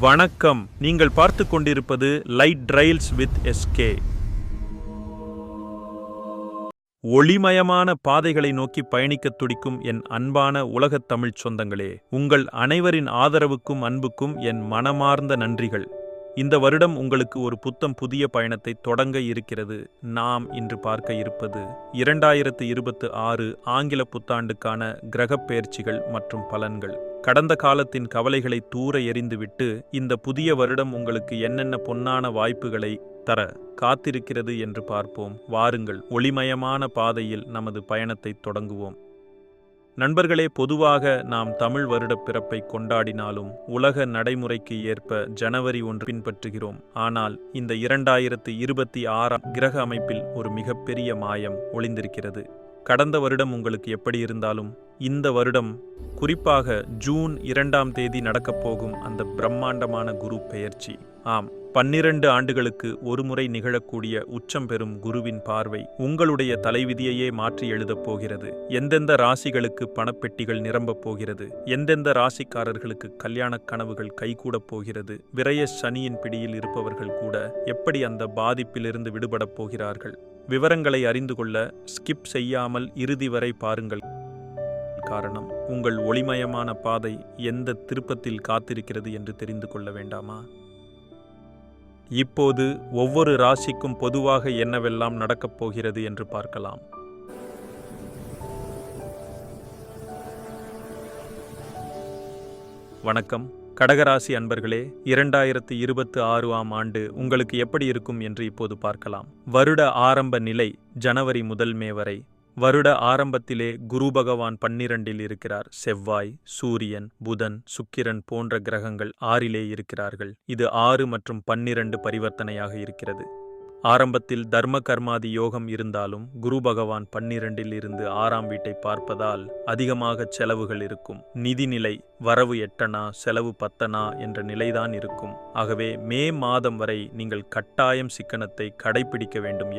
வணக்கம். நீங்கள் பார்த்து கொண்டிருப்பது லைட் ட்ரைல்ஸ் வித் எஸ்கே ஒளிமயமான பாதைகளை நோக்கி பயணிக்கத் துடிக்கும் என் அன்பான உலகத் தமிழ்ச் சொந்தங்களே உங்கள் அனைவரின் ஆதரவுக்கும் அன்புக்கும் என் மனமார்ந்த நன்றிகள். இந்த வருடம் உங்களுக்கு ஒரு புத்தம் புதிய பயணத்தை தொடங்க இருக்கிறது. நாம் இன்று பார்க்க இருப்பது இரண்டாயிரத்து இருபத்து ஆறு ஆங்கில புத்தாண்டுக்கான கிரகப் பெயர்ச்சிகள் மற்றும் பலன்கள். கடந்த காலத்தின் கவலைகளை தூர எறிந்துவிட்டு இந்த புதிய வருடம் உங்களுக்கு என்னென்ன பொன்னான வாய்ப்புகளை தர காத்திருக்கிறது என்று பார்ப்போம். வாருங்கள் ஒளிமயமான பாதையில் நமது பயணத்தை தொடங்குவோம். நண்பர்களே பொதுவாக நாம் தமிழ் வருடப் பிறப்பை கொண்டாடினாலும் உலக நடைமுறைக்கு ஏற்ப ஜனவரி ஒன்று பின்பற்றுகிறோம். ஆனால் இந்த இரண்டாயிரத்து இருபத்தி ஆறாம் கிரக அமைப்பில் ஒரு மிகப்பெரிய மாயம் ஒளிந்திருக்கிறது. கடந்த வருடம் உங்களுக்கு எப்படி இருந்தாலும் இந்த வருடம் குறிப்பாக ஜூன் இரண்டாம் தேதி நடக்கப் போகும் அந்த பிரம்மாண்டமான குரு பெயர்ச்சி. ஆம் பன்னிரண்டு ஆண்டுகளுக்கு ஒருமுறை நிகழக்கூடிய உச்சம் பெறும் குருவின் பார்வை உங்களுடைய தலைவிதியையே மாற்றி எழுதப் போகிறது. எந்தெந்த ராசிகளுக்கு பணப்பெட்டிகள் நிரம்பப் போகிறது? எந்தெந்த ராசிக்காரர்களுக்கு கல்யாணக் கனவுகள் கைகூடப் போகிறது? விரய சனியின் பிடியில் இருப்பவர்கள் கூட எப்படி அந்த பாதிப்பிலிருந்து விடுபடப் போகிறார்கள்? விவரங்களை அறிந்து கொள்ள ஸ்கிப் செய்யாமல் இறுதி வரை பாருங்கள். காரணம் உங்கள் ஒளிமயமான பாதை எந்த திருப்பத்தில் காத்திருக்கிறது என்று தெரிந்து கொள்ள வேண்டாமா? இப்போது ஒவ்வொரு ராசிக்கும் பொதுவாக என்னவெல்லாம் நடக்கப் போகிறது என்று பார்க்கலாம். வணக்கம். கடகராசி அன்பர்களே இரண்டாயிரத்து இருபத்து ஆறு ஆம் ஆண்டு உங்களுக்கு எப்படி இருக்கும் என்று இப்போது பார்க்கலாம். வருட ஆரம்ப நிலை ஜனவரி முதல் மே வரை. வருட ஆரம்பத்திலே குரு பகவான் பன்னிரண்டில் இருக்கிறார். செவ்வாய் சூரியன் புதன் சுக்கிரன் போன்ற கிரகங்கள் ஆறிலே இருக்கிறார்கள். இது ஆறு மற்றும் பன்னிரண்டு பரிவர்த்தனையாக இருக்கிறது. ஆரம்பத்தில் தர்ம கர்மாதி யோகம் இருந்தாலும் குரு பகவான் பன்னிரண்டில் இருந்து ஆறாம் வீட்டை பார்ப்பதால் அதிகமாக செலவுகள் இருக்கும். நிதிநிலை வரவு எட்டனா செலவு பத்தனா என்ற நிலைதான் இருக்கும். ஆகவே மே மாதம் வரை நீங்கள் கட்டாயம் சிக்கனத்தை கடைபிடிக்க வேண்டும்.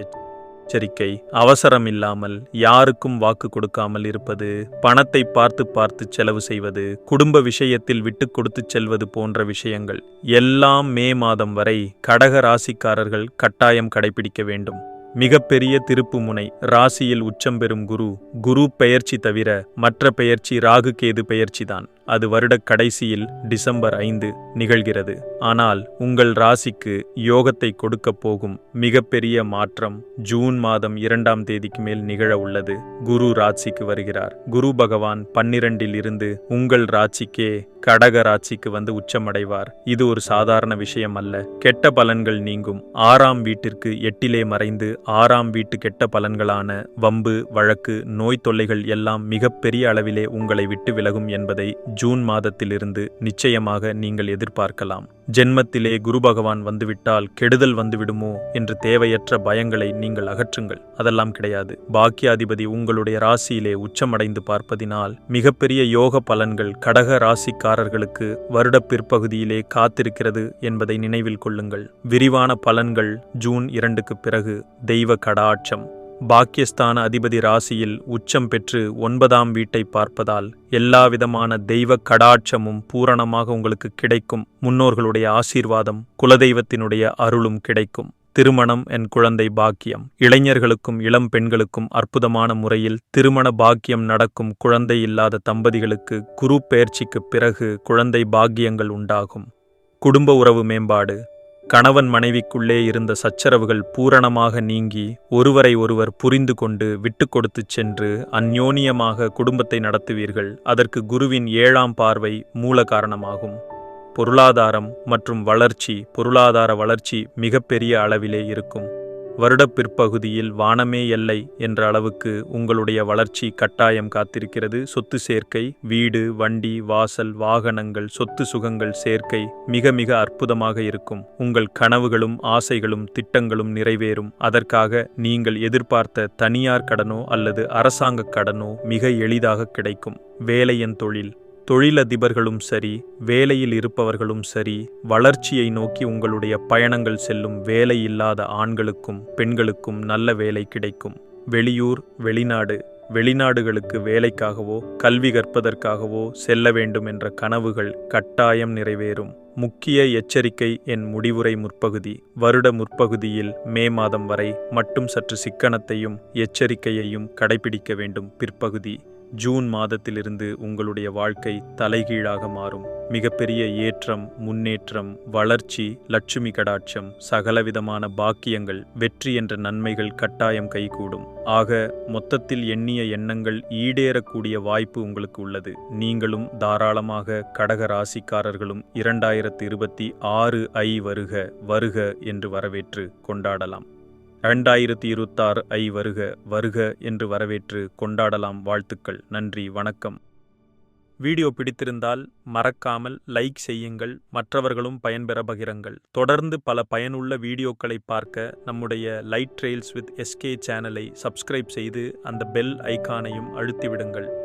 எச்சரிக்கை. அவசரம் இல்லாமல் யாருக்கும் வாக்கு கொடுக்காமல் இருப்பது பணத்தை பார்த்து பார்த்து செலவு செய்வது குடும்ப விஷயத்தில் விட்டு கொடுத்து செல்வது போன்ற விஷயங்கள். எல்லாம் மே மாதம் வரை கடக ராசிக்காரர்கள் கட்டாயம் கடைபிடிக்க வேண்டும். மிகப்பெரிய திருப்பு முனை ராசியில் உச்சம் பெறும் குரு குரு பெயர்ச்சி தவிர மற்ற பெயர்ச்சி ராகு கேது பெயர்ச்சிதான் அது வருட கடைசியில் டிசம்பர் ஐந்து நிகழ்கிறது. ஆனால் உங்கள் ராசிக்கு யோகத்தை கொடுக்கப் போகும் மிகப்பெரிய மாற்றம் ஜூன் மாதம் இரண்டாம் தேதிக்கு மேல் நிகழ உள்ளது. குரு ராசிக்கு வருகிறார். குரு பகவான் பன்னிரண்டில் இருந்து உங்கள் ராசிக்கே கடக ராசிக்கு வந்து உச்சமடைவார். இது ஒரு சாதாரண விஷயம் அல்ல. கெட்ட பலன்கள் நீங்கும். ஆறாம் வீட்டிற்கு எட்டிலே மறைந்து ஆறாம் வீட்டு கெட்ட பலன்களான வம்பு வழக்கு நோய் தொல்லைகள் எல்லாம் மிகப்பெரிய அளவிலே உங்களை விட்டு விலகும் என்பதை ஜூன் மாதத்திலிருந்து நிச்சயமாக நீங்கள் எதிர்பார்க்கலாம். ஜென்மத்திலே குரு பகவான் வந்துவிட்டால் கெடுதல் வந்துவிடுமோ என்று தேவையற்ற பயங்களை நீங்கள் அகற்றுங்கள். அதெல்லாம் கிடையாது. பாக்கியாதிபதி உங்களுடைய ராசியிலே உச்சமடைந்து பார்ப்பதினால் மிகப்பெரிய யோக பலன்கள் கடக ராசிக்காரர்களுக்கு வருட பிற்பகுதியிலே காத்திருக்கிறது என்பதை நினைவில் கொள்ளுங்கள். விரிவான பலன்கள் ஜூன் இரண்டுக்கு பிறகு. தெய்வ கடாட்சம். பாக்கியஸ்தான அதிபதி ராசியில் உச்சம் பெற்று ஒன்பதாம் வீட்டை பார்ப்பதால் எல்லாவிதமான தெய்வ கடாட்சமும் பூரணமாக உங்களுக்கு கிடைக்கும். முன்னோர்களுடைய ஆசீர்வாதம் குலதெய்வத்தினுடைய அருளும் கிடைக்கும். திருமணம் என் குழந்தை பாக்கியம். இளைஞர்களுக்கும் இளம் பெண்களுக்கும் அற்புதமான முறையில் திருமண பாக்கியம் நடக்கும் குழந்தை இல்லாத தம்பதிகளுக்கு குரு பயிற்சிக்கு பிறகு குழந்தை பாக்கியங்கள் உண்டாகும். குடும்ப உறவு மேம்பாடு. கணவன் மனைவிக்குள்ளே இருந்த சச்சரவுகள் பூரணமாக நீங்கி ஒருவரை ஒருவர் புரிந்து கொண்டு விட்டு கொடுத்து சென்று அந்யோனியமாக குடும்பத்தை நடத்துவீர்கள். அதற்கு குருவின் ஏழாம் பார்வை மூல காரணமாகும். பொருளாதாரம் மற்றும் வளர்ச்சி பொருளாதார வளர்ச்சி மிகப்பெரிய அளவிலே இருக்கும். வருடப்பிற்பகுதியில் வானமே எல்லை என்ற அளவுக்கு உங்களுடைய வளர்ச்சி கட்டாயம் காத்திருக்கிறது. சொத்து சேர்க்கை வீடு வண்டி வாசல் வாகனங்கள் சொத்து சுகங்கள் சேர்க்கை மிக மிக அற்புதமாக இருக்கும். உங்கள் கனவுகளும் ஆசைகளும் திட்டங்களும் நிறைவேறும். அதற்காக நீங்கள் எதிர்பார்த்த தனியார் கடனோ அல்லது அரசாங்க கடனோ மிக எளிதாக கிடைக்கும். வேலையின் தொழில். தொழிலதிபர்களும் சரி வேலையில் இருப்பவர்களும் சரி வளர்ச்சியை நோக்கி உங்களுடைய பயணங்கள் செல்லும் வேலை இல்லாத ஆண்களுக்கும் பெண்களுக்கும் நல்ல வேலை கிடைக்கும். வெளியூர் வெளிநாடு வெளிநாடுகளுக்கு வேலைக்காகவோ கல்வி கற்பதற்காகவோ செல்ல வேண்டும் என்ற கனவுகள் கட்டாயம் நிறைவேறும். முக்கிய எச்சரிக்கை என் முடிவுரை முற்பகுதி. வருட முற்பகுதியில் மே மாதம் வரை மட்டும் சற்று சிக்கனத்தையும் எச்சரிக்கையையும் கடைபிடிக்க வேண்டும். பிற்பகுதி. ஜூன் மாதத்திலிருந்து உங்களுடைய வாழ்க்கை தலைகீழாக மாறும். மிகப்பெரிய ஏற்றம் முன்னேற்றம் வளர்ச்சி லட்சுமி கடாட்சம் சகலவிதமான பாக்கியங்கள் வெற்றி என்ற நன்மைகள் கட்டாயம் கைகூடும். ஆக மொத்தத்தில் எண்ணிய எண்ணங்கள் ஈடேறக்கூடிய வாய்ப்பு உங்களுக்கு உள்ளது. நீங்களும் தாராளமாக கடக ராசிக்காரர்களும் இரண்டாயிரத்து இருபத்தி ஆறு ஐ வருக வருக என்று வரவேற்று கொண்டாடலாம். இரண்டாயிரத்தி இருபத்தாறு ஐ வருக வருக என்று வரவேற்று கொண்டாடலாம் வாழ்த்துக்கள். நன்றி வணக்கம். வீடியோ பிடித்திருந்தால் மறக்காமல் லைக் செய்யுங்கள் மற்றவர்களும் பயன்பெற பகிரங்கள். தொடர்ந்து பல பயனுள்ள வீடியோக்களை பார்க்க நம்முடைய லைட் ட்ரெயில்ஸ் வித் எஸ்கே சேனலை சப்ஸ்கிரைப் செய்து அந்த பெல் ஐகானையும் அழுத்திவிடுங்கள்.